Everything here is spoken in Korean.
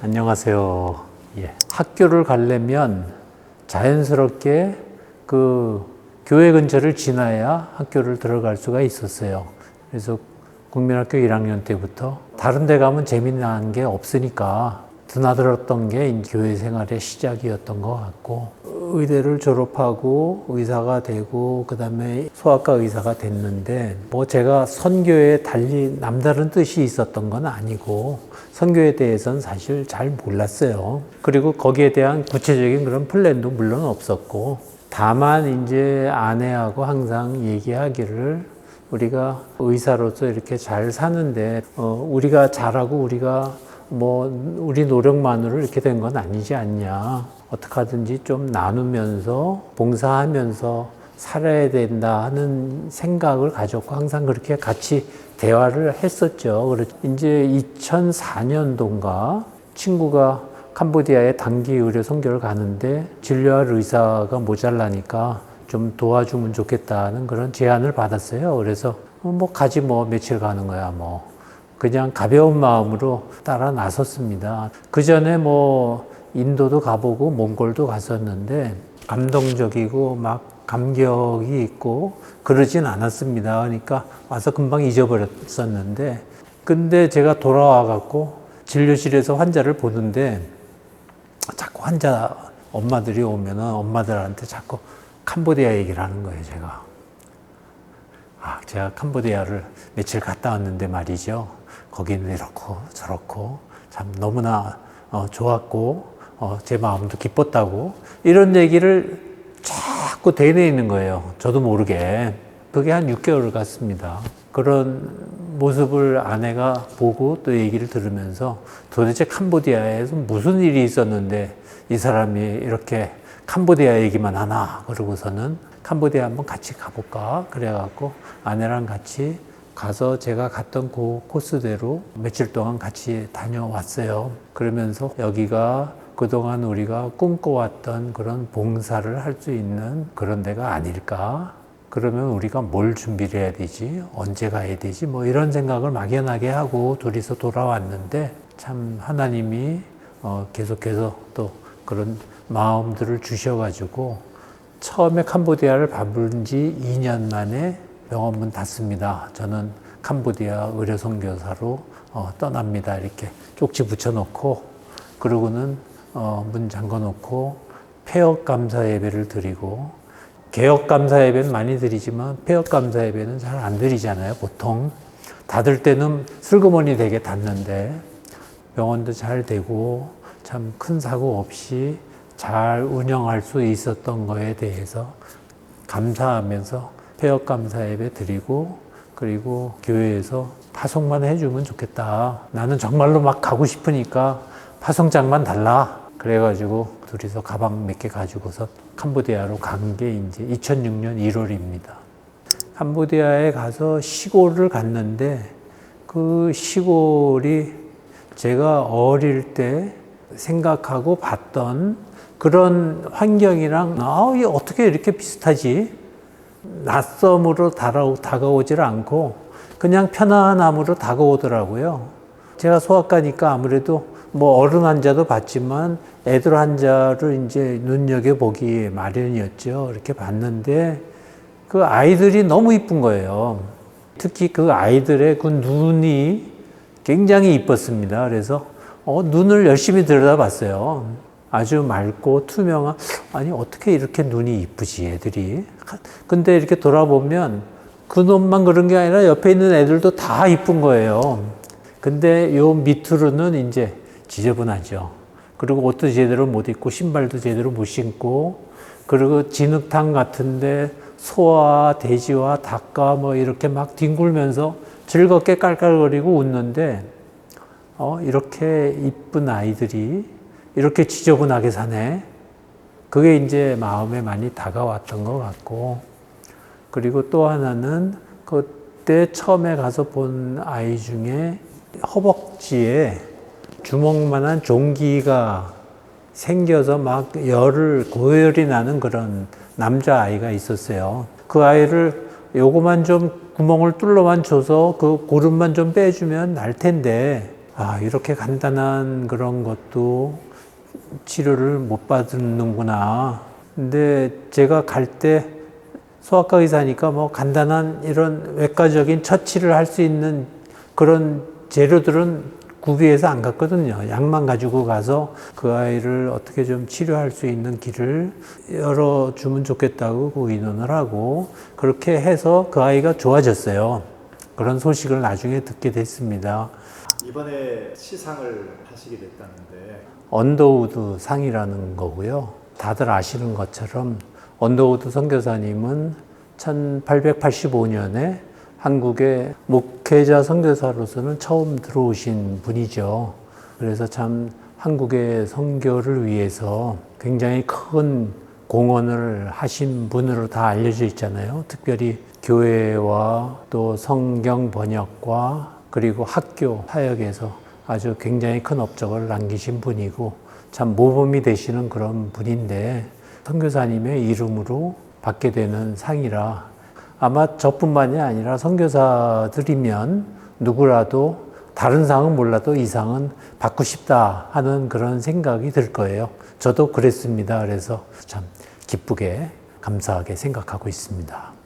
안녕하세요. 예. 학교를 가려면 자연스럽게 그 교회 근처를 지나야 학교를 들어갈 수가 있었어요. 그래서 국민학교 1학년 때부터 다른 데 가면 재미난 게 없으니까 드나들었던 게 교회 생활의 시작이었던 것 같고 의대를 졸업하고 의사가 되고 그다음에 소아과 의사가 됐는데 뭐 제가 선교에 달리 남다른 뜻이 있었던 건 아니고 선교에 대해서는 사실 잘 몰랐어요. 그리고 거기에 대한 구체적인 그런 플랜도 물론 없었고 다만 이제 아내하고 항상 얘기하기를 우리가 의사로서 이렇게 잘 사는데 어, 우리가 잘하고 우리가 뭐 우리 노력만으로 이렇게 된 건 아니지 않냐. 어떻게 하든지 좀 나누면서 봉사하면서 살아야 된다 하는 생각을 가졌고 항상 그렇게 같이 대화를 했었죠. 이제 2004년도인가 친구가 캄보디아에 단기 의료 선교를 가는데 진료할 의사가 모자라니까 좀 도와주면 좋겠다는 그런 제안을 받았어요. 그래서 어, 뭐 가지 뭐 며칠 가는 거야 뭐. 그냥 가벼운 마음으로 따라 나섰습니다. 그 전에 뭐 인도도 가보고 몽골도 갔었는데 감동적이고 막 감격이 있고 그러진 않았습니다. 그러니까 와서 금방 잊어버렸었는데 근데 제가 돌아와 갖고 진료실에서 환자를 보는데 자꾸 환자 엄마들이 오면은 엄마들한테 자꾸 캄보디아 얘기를 하는 거예요, 제가. 아, 제가 캄보디아를 며칠 갔다 왔는데 말이죠. 거기는 이렇고 저렇고 참 너무나 어, 좋았고 어, 제 마음도 기뻤다고 이런 얘기를 자꾸 되뇌이는 거예요. 저도 모르게. 그게 한 6개월을 갔습니다. 그런 모습을 아내가 보고 또 얘기를 들으면서 도대체 캄보디아에서 무슨 일이 있었는데 이 사람이 이렇게 캄보디아 얘기만 하나 그러고서는 캄보디아 한번 같이 가볼까 그래갖고 아내랑 같이 가서 제가 갔던 그 코스대로 며칠 동안 같이 다녀왔어요. 그러면서 여기가 그동안 우리가 꿈꿔왔던 그런 봉사를 할 수 있는 그런 데가 아닐까? 그러면 우리가 뭘 준비를 해야 되지? 언제 가야 되지? 뭐 이런 생각을 막연하게 하고 둘이서 돌아왔는데 참 하나님이 어 계속해서 또 그런 마음들을 주셔가지고 처음에 캄보디아를 밟은 지 2년 만에 병원문 닫습니다. 저는 캄보디아 의료 선교사로 어, 떠납니다. 이렇게 쪽지 붙여놓고 그러고는 어, 문 잠궈놓고 폐업 감사 예배를 드리고 개혁 감사 예배는 많이 드리지만 폐업 감사 예배는 잘 안 드리잖아요. 보통 닫을 때는 슬그머니 되게 닫는데 병원도 잘 되고 참 큰 사고 없이 잘 운영할 수 있었던 거에 대해서 감사하면서 폐업 감사 예배 드리고 그리고 교회에서 파송만 해주면 좋겠다. 나는 정말로 막 가고 싶으니까 파송장만 달라. 그래가지고 둘이서 가방 몇 개 가지고서 캄보디아로 간 게 이제 2006년 1월입니다. 캄보디아에 가서 시골을 갔는데 그 시골이 제가 어릴 때 생각하고 봤던 그런 환경이랑 아, 이 어떻게 이렇게 비슷하지? 낯섦으로 다가오질 않고 그냥 편안함으로 다가오더라고요. 제가 소아과니까 아무래도 뭐 어른 환자도 봤지만 애들 환자를 이제 눈여겨 보기 마련이었죠. 이렇게 봤는데 그 아이들이 너무 이쁜 거예요. 특히 그 아이들의 그 눈이 굉장히 이뻤습니다. 그래서 어, 눈을 열심히 들여다봤어요. 아주 맑고 투명한 아니 어떻게 이렇게 눈이 이쁘지 애들이 근데 이렇게 돌아보면 그 놈만 그런 게 아니라 옆에 있는 애들도 다 이쁜 거예요 근데 요 밑으로는 이제 지저분하죠 그리고 옷도 제대로 못 입고 신발도 제대로 못 신고 그리고 진흙탕 같은데 소와 돼지와 닭과 뭐 이렇게 막 뒹굴면서 즐겁게 깔깔거리고 웃는데 어 이렇게 이쁜 아이들이 이렇게 지저분하게 사네. 그게 이제 마음에 많이 다가왔던 것 같고, 그리고 또 하나는 그때 처음에 가서 본 아이 중에 허벅지에 주먹만한 종기가 생겨서 막 열을, 고열이 나는 그런 남자 아이가 있었어요. 그 아이를 요거만 좀 구멍을 뚫러만 줘서 그 고름만 좀 빼주면 날 텐데, 아, 이렇게 간단한 그런 것도 치료를 못 받는구나. 근데 제가 갈 때 소아과 의사니까 뭐 간단한 이런 외과적인 처치를 할 수 있는 그런 재료들은 구비해서 안 갔거든요. 약만 가지고 가서 그 아이를 어떻게 좀 치료할 수 있는 길을 열어주면 좋겠다고 그 의논을 하고 그렇게 해서 그 아이가 좋아졌어요. 그런 소식을 나중에 듣게 됐습니다. 이번에 시상을 하시게 됐다는데 언더우드 상이라는 거고요. 다들 아시는 것처럼 언더우드 선교사님은 1885년에 한국의 목회자 선교사로서는 처음 들어오신 분이죠. 그래서 참 한국의 선교를 위해서 굉장히 큰 공헌을 하신 분으로 다 알려져 있잖아요. 특별히 교회와 또 성경 번역과 그리고 학교 사역에서 아주 굉장히 큰 업적을 남기신 분이고 참 모범이 되시는 그런 분인데 선교사님의 이름으로 받게 되는 상이라 아마 저뿐만이 아니라 선교사들이면 누구라도 다른 상은 몰라도 이 상은 받고 싶다 하는 그런 생각이 들 거예요. 저도 그랬습니다. 그래서 참 기쁘게 감사하게 생각하고 있습니다.